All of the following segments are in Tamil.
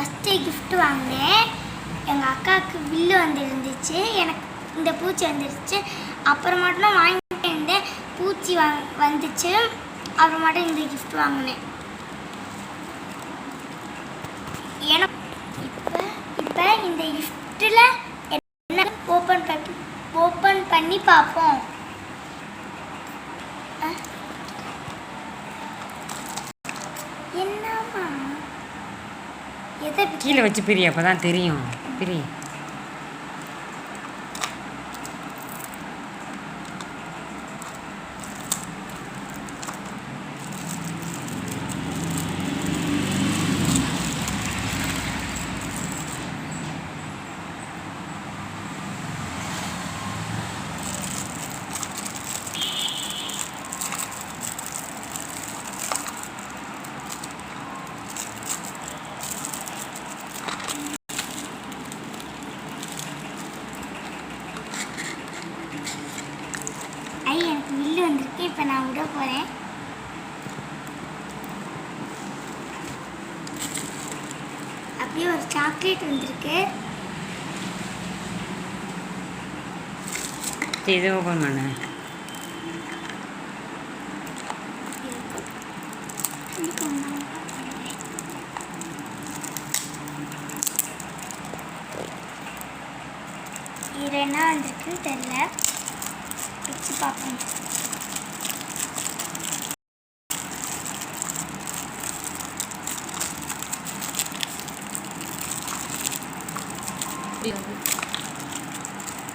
ஃபஸ்ட்டு கிஃப்ட் வாங்கினேன். எங்கள் அக்காவுக்கு வில்லு வந்துருந்துச்சு. எனக்கு இந்த பூச்சி வந்துருச்சு. அப்புறமாட்டும் வாங்கிட்டு இருந்தேன். பூச்சி வாங் வந்துச்சு. அப்புறமாட்டும் இந்த கிஃப்ட் வாங்கினேன். எனக்கு இப்போ இப்போ இந்த கிஃப்ட்டில் என்ன ஓப்பன் பண்ணி ஓப்பன் பண்ணி பார்ப்போம். கீழே வச்சு பிரி அப்போ தான் தெரியும். பிரி ஐ எனக்கு வில்லு வந்திருக்கு இப்போ நான் விட போகிறேன் அப்படியே ஒரு சாக்லேட் வந்திருக்கு. இதை ஓப்பன் பண்ண. இது என்ன வந்திருக்குன்னு தெரியல. வச்சு பார்ப்போம்.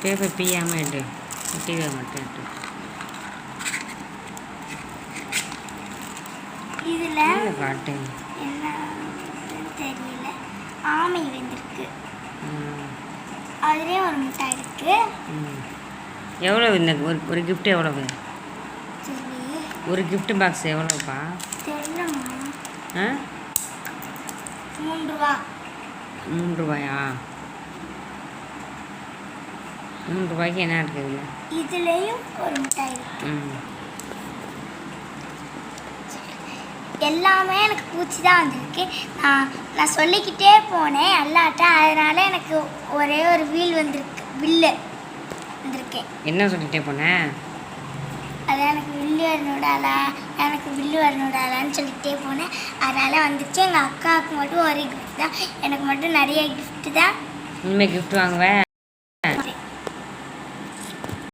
பேப்பர் பிய்யாமல் எடு டிவியை மட்டும் எடு இதில் காட்டு. என்ன தெரியல. ஆமை வந்திருக்கு. அதுலேயே ஒரு மிட்டாய் இருக்கு. எவ்வளோ இந்த ஒரு ஒரு gift எவ்வளவு? ஒரு gift பாக்ஸ் எவ்வளோப்பா தெரியலம்மா. ஆ? மூன்று ரூபா. மூணு ரூபாயா? மூணு ரூபாய்க்கு என்ன இருக்குதுல்ல இதுலேயும் ஒரு மிட்டாய். எல்லாமே எனக்கு பூச்சி தான் வந்திருக்கு. நான் நான் சொல்லிக்கிட்டே போனேன் அல்லாட்ட. அதனால எனக்கு ஒரே ஒரு வீல் வந்திருக்கு. வில்லு வந்திருக்கேன் என்ன சொல்லிட்டே போனேன் அது எனக்கு வில்லு வரணுடாலா எனக்கு வில்லு வரணுடாலான்னு சொல்லிக்கிட்டே போனேன். அதனால் வந்துச்சு. எங்கள் அக்காவுக்கு மட்டும் ஒரே gift தான். எனக்கு மட்டும் நிறைய gift தான். இனிமேல் gift வாங்குவேன்